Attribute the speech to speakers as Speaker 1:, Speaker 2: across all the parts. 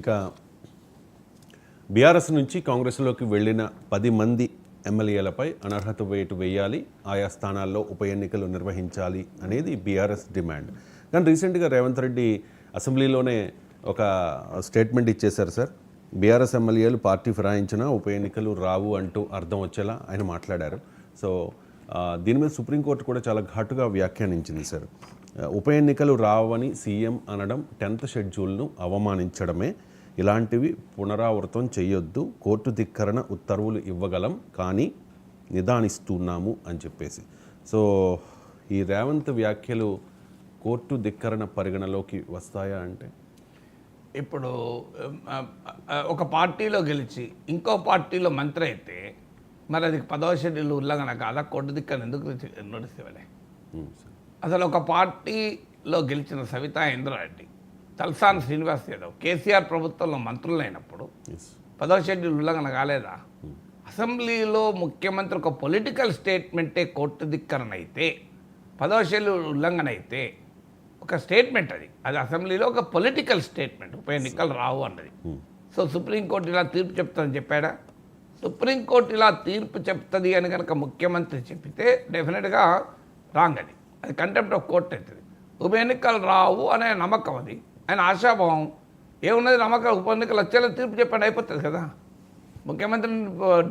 Speaker 1: ఇక బీఆర్ఎస్ నుంచి కాంగ్రెస్లోకి వెళ్ళిన పది మంది ఎమ్మెల్యేలపై అనర్హత వేటు వేయాలి ఆయా స్థానాల్లో ఉప ఎన్నికలు నిర్వహించాలి అనేది బీఆర్ఎస్ డిమాండ్. కానీ రీసెంట్గా రేవంత్ రెడ్డి అసెంబ్లీలోనే ఒక స్టేట్మెంట్ ఇచ్చేశారు సార్. బీఆర్ఎస్ ఎమ్మెల్యేలు పార్టీ ఫిరాయించినా ఉప ఎన్నికలు రావు అంటూ అర్థం వచ్చేలా ఆయన మాట్లాడారు. సో దీని మీద సుప్రీంకోర్టు కూడా చాలా ఘాటుగా వ్యాఖ్యానించింది సార్. ఉప ఎన్నికలు రావని సీఎం అనడం టెన్త్ షెడ్యూల్ను అవమానించడమే. ఇలాంటివి పునరావృతం చేయొద్దు కోర్టు ధిక్కరణ ఉత్తర్వులు ఇవ్వగలం కానీ నిదానిస్తున్నాము అని చెప్పేసి. సో ఈ రేవంత్ వ్యాఖ్యలు కోర్టు ధిక్కరణ పరిగణలోకి వస్తాయా అంటే?
Speaker 2: ఇప్పుడు ఒక పార్టీలో గెలిచి ఇంకో పార్టీలో మంత్రి అయితే మరి అది పదవ షెడ్యూల్ ఉల్లంఘన కాదా కోర్టు దిక్కని ఎందుకు నోటీస్ ఇవ్వలే. అసలు ఒక పార్టీలో గెలిచిన సవితా ఇంద్రారెడ్డి తలసాని శ్రీనివాస్ యాదవ్ కేసీఆర్ ప్రభుత్వంలో మంత్రులైనప్పుడు. పదవ షెడ్యూల్ ఉల్లంఘన కాలేదా? అసెంబ్లీలో ముఖ్యమంత్రి ఒక పొలిటికల్ స్టేట్మెంటే కోర్టు ధిక్కరణ అయితే పదవ షెడ్యూల్ ఉల్లంఘన అయితే ఒక స్టేట్మెంట్ అది. అది అసెంబ్లీలో ఒక పొలిటికల్ స్టేట్మెంట్. ఉప ఎన్నికలు రావు అన్నది. సో సుప్రీంకోర్టు ఇలా తీర్పు చెప్తుందని చెప్పాడా? సుప్రీంకోర్టు ఇలా తీర్పు చెప్తుంది అని కనుక ముఖ్యమంత్రి చెప్పితే డెఫినెట్గా రాంగ్ అది. అది కంటెంప్ట్ ఆఫ్ కోర్ట్ అవుతుంది ఉప ఎన్నికలు రావు అనే నమ్మకం అది. ఆయన ఆశాభావం. ఏమున్నది నమ్మకం? ఉప ఎన్నికలు వచ్చేలా తీర్పు చెప్పండి అయిపోతుంది కదా. ముఖ్యమంత్రి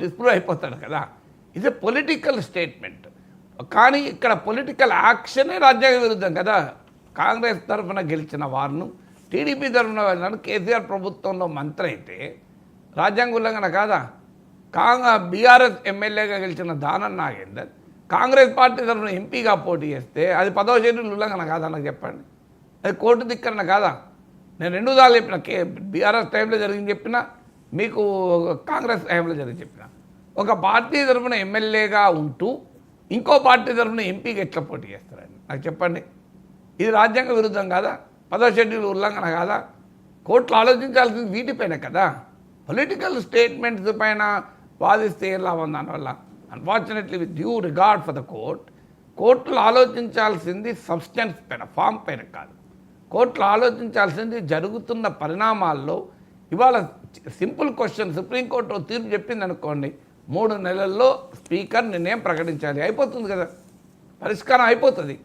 Speaker 2: డిస్ప్రూవ్ అయిపోతాడు కదా. ఇది పొలిటికల్ స్టేట్మెంట్ కానీ ఇక్కడ పొలిటికల్ యాక్షనే రాజ్యాంగ విరుద్ధం కదా. కాంగ్రెస్ తరఫున గెలిచిన వారును టీడీపీ తరఫున వెళ్ళినాను కేసీఆర్ ప్రభుత్వంలో మంత్రి అయితే రాజ్యాంగ ఉల్లంఘన కాదా? కాంగ్రెస్ బీఆర్ఎస్ ఎమ్మెల్యేగా గెలిచిన దానం నాగేందర్ కాంగ్రెస్ పార్టీ తరఫున ఎంపీగా పోటీ చేస్తే అది పదవ షెడ్యూల్ ఉల్లంఘన కాదా నాకు చెప్పండి? అది కోర్టు ధిక్కరణ కాదా? నేను రెండు సార్లు చెప్పిన కే బీఆర్ఎస్ టైంలో జరిగింది చెప్పిన మీకు కాంగ్రెస్ టైంలో జరిగింది చెప్పిన. ఒక పార్టీ తరఫున ఎమ్మెల్యేగా ఉంటూ ఇంకో పార్టీ తరఫున ఎంపీకి ఎట్లా పోటీ చేస్తారండి? నాకు చెప్పండి. ఇది రాజ్యాంగ విరుద్ధం కాదా? పదో షెడ్యూల్ ఉల్లంఘన కాదా? కోర్టులు ఆలోచించాల్సింది వీటిపైన కదా. పొలిటికల్ స్టేట్మెంట్స్ పైన వాదిస్తే ఏం లాభం దానివల్ల? Unfortunately with due regard for the court కోర్టులు ఆలోచించాల్సింది సబ్స్టెన్స్ పైన ఫామ్ పైన కాదు. కోర్టులు ఆలోచించాల్సింది జరుగుతున్న పరిణామాల్లో ఇవాళ సింపుల్ క్వశ్చన్ సుప్రీంకోర్టు తీర్పు చెప్పింది అనుకోండి మూడు నెలల్లో స్పీకర్ నిర్ణయం ప్రకటించాలి. అయిపోతుంది కదా. పరిష్కారం అయిపోతుంది.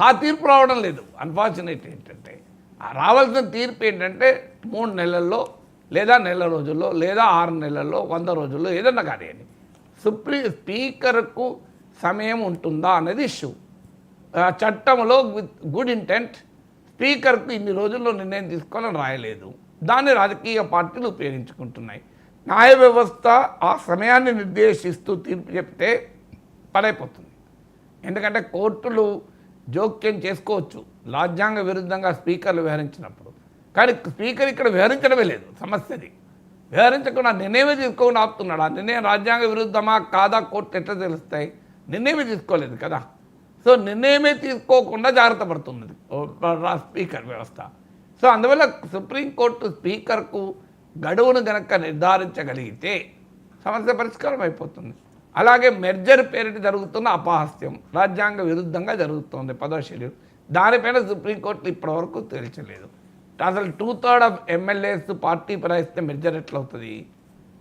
Speaker 2: ఆ తీర్పు రావడం లేదు. అన్ఫార్చునేట్ ఏంటంటే ఆ రావాల్సిన తీర్పు ఏంటంటే మూడు నెలల్లో లేదా నెల రోజుల్లో లేదా ఆరు నెలల్లో వంద రోజుల్లో ఏదన్నా అని సుప్రీం స్పీకర్కు సమయం ఉంటుందా అనేది ఇష్యూ. చట్టంలో విత్ గుడ్ ఇంటెంట్ స్పీకర్కు ఇన్ని రోజుల్లో నిర్ణయం తీసుకోవాలని రాయలేదు. దాన్ని రాజకీయ పార్టీలు ఉపయోగించుకుంటున్నాయి. న్యాయ వ్యవస్థ ఆ సమయాన్ని నిర్దేశిస్తూ తీర్పు చెప్తే పడైపోతుంది. ఎందుకంటే కోర్టులు జోక్యం చేసుకోవచ్చు రాజ్యాంగ విరుద్ధంగా స్పీకర్లు వ్యవహరించినప్పుడు. కానీ స్పీకర్ ఇక్కడ వ్యవహరించడమే లేదు సమస్యది. వ్యవహరించకుండా నిర్ణయమే తీసుకోకుండా ఆపుతున్నాడు? ఆ నిర్ణయం రాజ్యాంగ విరుద్ధమా? కాదా? కోర్టు ఎట్లా తెలుస్తాయి? నిర్ణయమే తీసుకోలేదు కదా. సో నిర్ణయమే తీసుకోకుండా జాగ్రత్త పడుతున్నది. స్పీకర్ వ్యవస్థ. సో అందువల్ల సుప్రీంకోర్టు స్పీకర్కు గడువును గనక నిర్ధారించగలిగితే సమస్య పరిష్కారం అయిపోతుంది. అలాగే మెర్జర్ పేరిట జరుగుతున్న అపహాస్యం రాజ్యాంగ విరుద్ధంగా జరుగుతుంది పదో షెడ్యూల్ దానిపైన సుప్రీంకోర్టు ఇప్పటివరకు తేల్చలేదు. అసలు two third of MLAs party ఫిరాయిస్తే merger ఎట్లవుతుంది?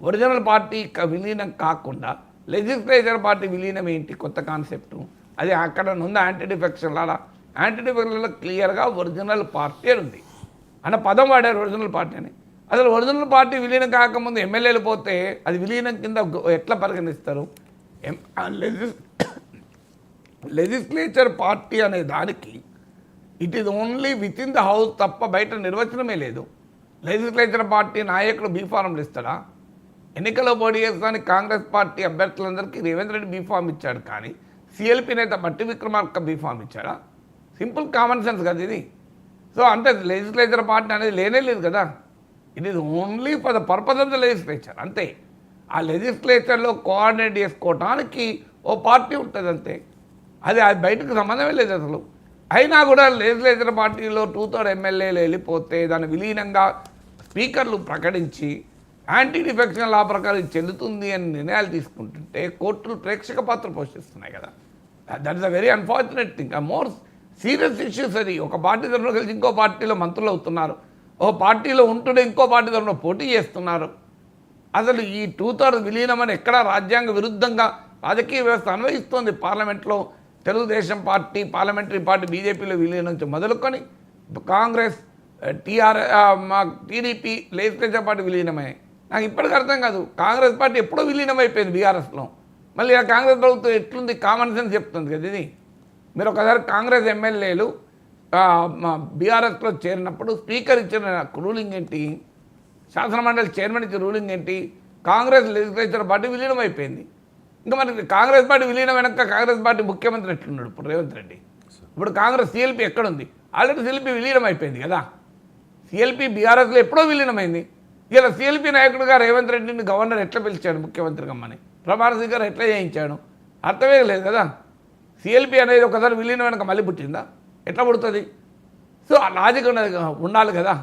Speaker 2: ఒరిజినల్ పార్టీ విలీనం కాకుండా లెజిస్లేచర్ పార్టీ విలీనం ఏంటి? కొత్త కాన్సెప్ట్ అది అక్కడ నుండి యాంటీ డిఫెక్షన్ లాగా యాంటీ డిఫెక్షన్లో క్లియర్గా ఒరిజినల్ పార్టీ ఉంది. అన్న పదం వాడారు ఒరిజినల్ పార్టీ అని. అసలు ఒరిజినల్ పార్టీ విలీనం కాకముందు ఎమ్మెల్యేలు పోతే అది విలీనం కింద ఎట్లా పరిగణిస్తారు? ఎం- ఆ లెజిస్ లెజిస్లేచర్ పార్టీ అనే దానికి it is only within the house తప్ప బయట నిర్వచనమే లేదు. లెజిస్లేచర్ పార్టీ నాయకుడు బీఫారంలు ఇస్తాడా ఎన్నికల్లో పోటీ చేస్తానికి కాంగ్రెస్ పార్టీ అభ్యర్థులందరికీ రేవంత్ రెడ్డి బీఫామ్ ఇచ్చాడు కానీ సిఎల్పి నేత బట్టి విక్రమార్క బీఫామ్ ఇచ్చాడా? సింపుల్ కామన్ సెన్స్ కదా ఇది. సో అంటే లెజిస్లేచర్ పార్టీ అనేది లేనే లేదు కదా. It is only for the purpose of the legislature అంతే. ఆ లెజిస్లేచర్లో కోఆర్డినేట్ చేసుకోవటానికి ఓ పార్టీ ఉంటుంది అంతే అది అది బయటకు సంబంధమే లేదు అసలు. అయినా కూడా లెజిస్లేచర్ పార్టీలో టూ థర్డ్ ఎమ్మెల్యేలు వెళ్ళిపోతే దాన్ని విలీనంగా స్పీకర్లు ప్రకటించి యాంటీ డిఫెక్షన్ లా ప్రకారం చెందుతుంది చెల్లుతుంది అని నిర్ణయాలు తీసుకుంటుంటే కోర్టులు ప్రేక్షక పాత్ర పోషిస్తున్నాయి కదా. That is a very unfortunate thing ఆ మోర్ సీరియస్ ఇష్యూస్ అది. ఒక పార్టీ తరఫున కలిసి ఇంకో పార్టీలో మంత్రులు అవుతున్నారు. ఓ పార్టీలో ఉంటుండే ఇంకో పార్టీ తరఫున పోటీ చేస్తున్నారు. అసలు ఈ టూ థర్డ్ అని ఎక్కడ రాజ్యాంగ విరుద్ధంగా రాజకీయ వ్యవస్థ అన్వయిస్తోంది పార్లమెంట్లో. తెలుగుదేశం పార్టీ పార్లమెంటరీ పార్టీ బీజేపీలో విలీనం మొదలుకొని కాంగ్రెస్ టీఆర్ మా టీడీపీ లెజిస్లేచర్ పార్టీ విలీనమయ్యాయి నాకు ఇప్పటికి అర్థం కాదు. కాంగ్రెస్ పార్టీ ఎప్పుడో విలీనం అయిపోయింది బీఆర్ఎస్లో. మళ్ళీ ఆ కాంగ్రెస్ ప్రభుత్వం ఎట్లుంది? కామన్ సెన్స్ చెప్తుంది కదా ఇది. మీరు ఒకసారి కాంగ్రెస్ ఎమ్మెల్యేలు బీఆర్ఎస్లో చేరినప్పుడు స్పీకర్ ఇచ్చిన రూలింగ్ ఏంటి? శాసనమండలి చైర్మన్ ఇచ్చిన రూలింగ్ ఏంటి? కాంగ్రెస్ లెజిస్లేచర్ పార్టీ విలీనం అయిపోయింది ఇంకా మనకి కాంగ్రెస్ పార్టీ విలీనం వెనక కాంగ్రెస్ పార్టీ ముఖ్యమంత్రి ఎట్లున్నాడు? ఇప్పుడు రేవంత్ రెడ్డి. ఇప్పుడు కాంగ్రెస్ సిఎల్పి ఎక్కడుంది? ఆల్రెడీ సిఎల్పి విలీనం అయిపోయింది కదా. సిఎల్పి బీఆర్ఎస్లో ఎప్పుడో విలీనమైంది. ఇలా సిఎల్పి నాయకుడిగా రేవంత్ రెడ్డిని గవర్నర్ ఎట్లా పిలిచాడు ముఖ్యమంత్రి గమ్మని ప్రమాణ స్వీకారం ఎట్లా చేయించాడు? అర్థమే లేదు కదా. సిఎల్పి అనేది ఒకసారి విలీనం వెనక మళ్ళీ పుట్టిందా? ఎట్లా పుడుతుంది? సో ఆ లాజిక్ ఉన్నది కదా, ఉండాలి కదా.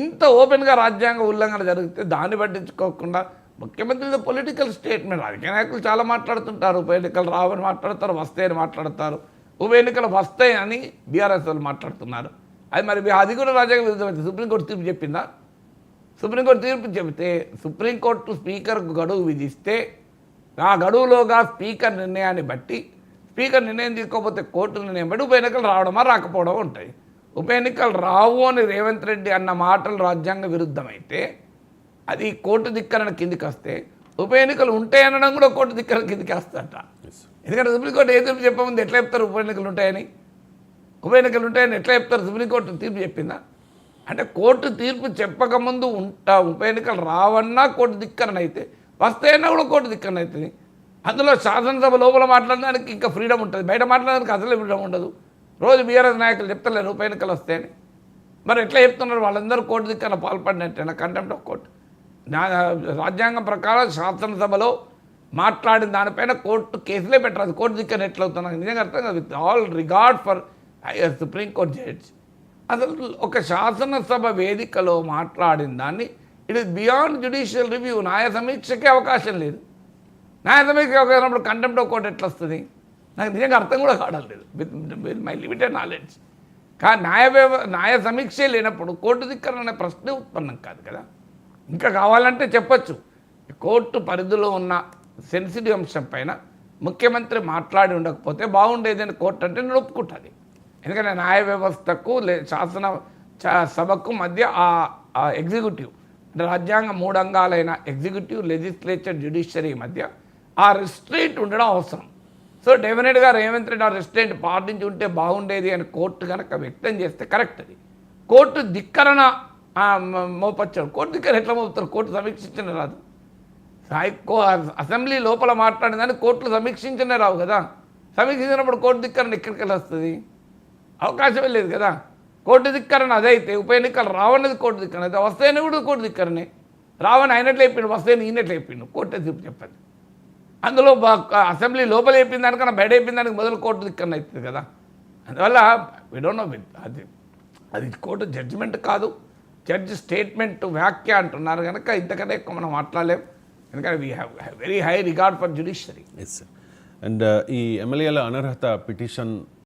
Speaker 2: ఇంత ఓపెన్గా రాజ్యాంగ ఉల్లంఘన జరిగితే దాన్ని పట్టించుకోకుండా ముఖ్యమంత్రిది పొలిటికల్ స్టేట్మెంట్ రాజకీయ నాయకులు చాలా మాట్లాడుతుంటారు. ఉప ఎన్నికలు రావని మాట్లాడతారు వస్తాయని మాట్లాడతారు. ఉప ఎన్నికలు వస్తాయని బీఆర్ఎస్ వాళ్ళు మాట్లాడుతున్నారు. అది మరి అది కూడా రాజ్యాంగ విరుద్ధమైతే సుప్రీంకోర్టు తీర్పు చెప్పిందా? సుప్రీంకోర్టు తీర్పు చెబితే సుప్రీంకోర్టు స్పీకర్కు గడువు విధిస్తే ఆ గడువులోగా స్పీకర్ నిర్ణయాన్ని బట్టి స్పీకర్ నిర్ణయం తీసుకోకపోతే కోర్టు నిర్ణయం బట్టి ఉప ఎన్నికలు రావడమా రాకపోవడం ఉంటాయి. ఉప ఎన్నికలు రావు అని రేవంత్ రెడ్డి అన్న మాటలు రాజ్యాంగ విరుద్ధమైతే అది కోర్టు ధిక్కరణ కిందికి వస్తే ఉప ఎన్నికలు ఉంటాయి అనడం కూడా కోర్టు ధిక్కరణ కిందికి వస్తుందట ఎందుకంటే సుప్రీంకోర్టు ఏ తీర్పు చెప్పముందు ఎట్లా చెప్తారు ఉప ఎన్నికలు ఉంటాయని? ఉప ఎన్నికలు ఉంటాయని ఎట్లా చెప్తారు సుప్రీంకోర్టు తీర్పు చెప్పిందా? అంటే కోర్టు తీర్పు చెప్పకముందు ఉంటా ఉప ఎన్నికలు రావన్నా కోర్టు ధిక్కరణ అయితే వస్తాయన్నా కూడా కోర్టు ధిక్కరణ అవుతుంది అందులో శాసనసభ లోపల మాట్లాడడానికి ఇంకా ఫ్రీడమ్ ఉంటుంది. బయట మాట్లాడడానికి అసలు ఫ్రీడమ్ ఉండదు. రోజు బీఆర్ఎస్ నాయకులు చెప్తలేరు ఉప ఎన్నికలు వస్తాయని. మరి ఎట్లా చెప్తున్నారు? వాళ్ళందరూ కోర్టు ధిక్కరణ పాల్పడినట్టేనా? కంటెంప్ట్ ఆఫ్ కోర్టు రాజ్యాంగం ప్రకారం శాసనసభలో మాట్లాడిన దానిపైన కోర్టు కేసులే పెట్టరు కోర్టు దిక్కన ఎట్లా నాకు నిజంగా అర్థం కాదు. With all regard for supreme court judge అసలు ఒక శాసనసభ వేదికలో మాట్లాడిన దాన్ని it is beyond judicial review న్యాయ సమీక్షకే అవకాశం లేదు. న్యాయ సమీక్ష అవకాశం కంటెంప్ట్ ఆఫ్ కోర్ట్ ఎట్లా వస్తుంది నాకు నిజంగా అర్థం కూడా కావట్లేదు with with my limited knowledge కానీ న్యాయ వ్యవ న్యాయ సమీక్షే లేనప్పుడు కోర్టు దిక్కరనే ప్రశ్నే ఉత్పన్నం కాదు కదా. ఇంకా కావాలంటే చెప్పచ్చు. కోర్టు పరిధిలో ఉన్న సెన్సిటివ్ అంశం పైన ముఖ్యమంత్రి మాట్లాడి ఉండకపోతే బాగుండేది అని కోర్టు అంటే నేను ఒప్పుకుంటుంది. ఎందుకంటే న్యాయ వ్యవస్థకు లే శాసన చ- సభకు మధ్య ఆ ఎగ్జిక్యూటివ్ అంటే రాజ్యాంగ మూడు అంగాలైన ఎగ్జిక్యూటివ్ లెజిస్లేచర్ జ్యుడిషియరీ మధ్య ఆ రిస్ట్రీట్ ఉండడం అవసరం. సో డెఫినెట్గా రేవంత్ రెడ్డి ఆ రెస్టారెంట్ పాటించి ఉంటే బాగుండేది అని కోర్టు కనుక వ్యక్తం చేస్తే కరెక్ట్ అది. కోర్టు ధిక్కరణ మోపచ్చాడు కోర్టు దగ్గర ఎట్లా మోపుతారు? కోర్టు సమీక్షించిన రాదు. సాయి కో అసెంబ్లీ లోపల మాట్లాడిందని కోర్టులు సమీక్షించనే రావు కదా. సమీక్షించినప్పుడు కోర్టు ధిక్కరణ ఎక్కడికి వెళ్ళి వస్తుంది? అవకాశమే లేదు కదా. కోర్టు ధిక్కరణ అదైతే ఉప ఎన్నికలు రావన్నది కోర్టు ధిక్కరణ. అయితే వస్తేనే కూడా కోర్టు ధిక్కరనే రావని అయినట్లు చెప్పిండు వస్తేనే ఈనట్లు చెప్పిండు. కోర్టు తీర్పు చెప్పండి అందులో బా- అసెంబ్లీ లోపల అయిపోయిన దానికన్నా బయట అయిపోయిన దానికి మొదలు కోర్టు దిక్కన అవుతుంది కదా. అందువల్ల విడోనో నో అది అది కోర్టు జడ్జిమెంట్ కాదు. జడ్జ్ స్టేట్మెంట్ వ్యాఖ్య అంటున్నారు కనుక ఇంతకంటే ఎక్కువ మనం మాట్లాడలేం. ఎందుకంటే we have very high regard for judiciary
Speaker 1: and ఈ ఎమ్మెల్యేల అనర్హత పిటిషన్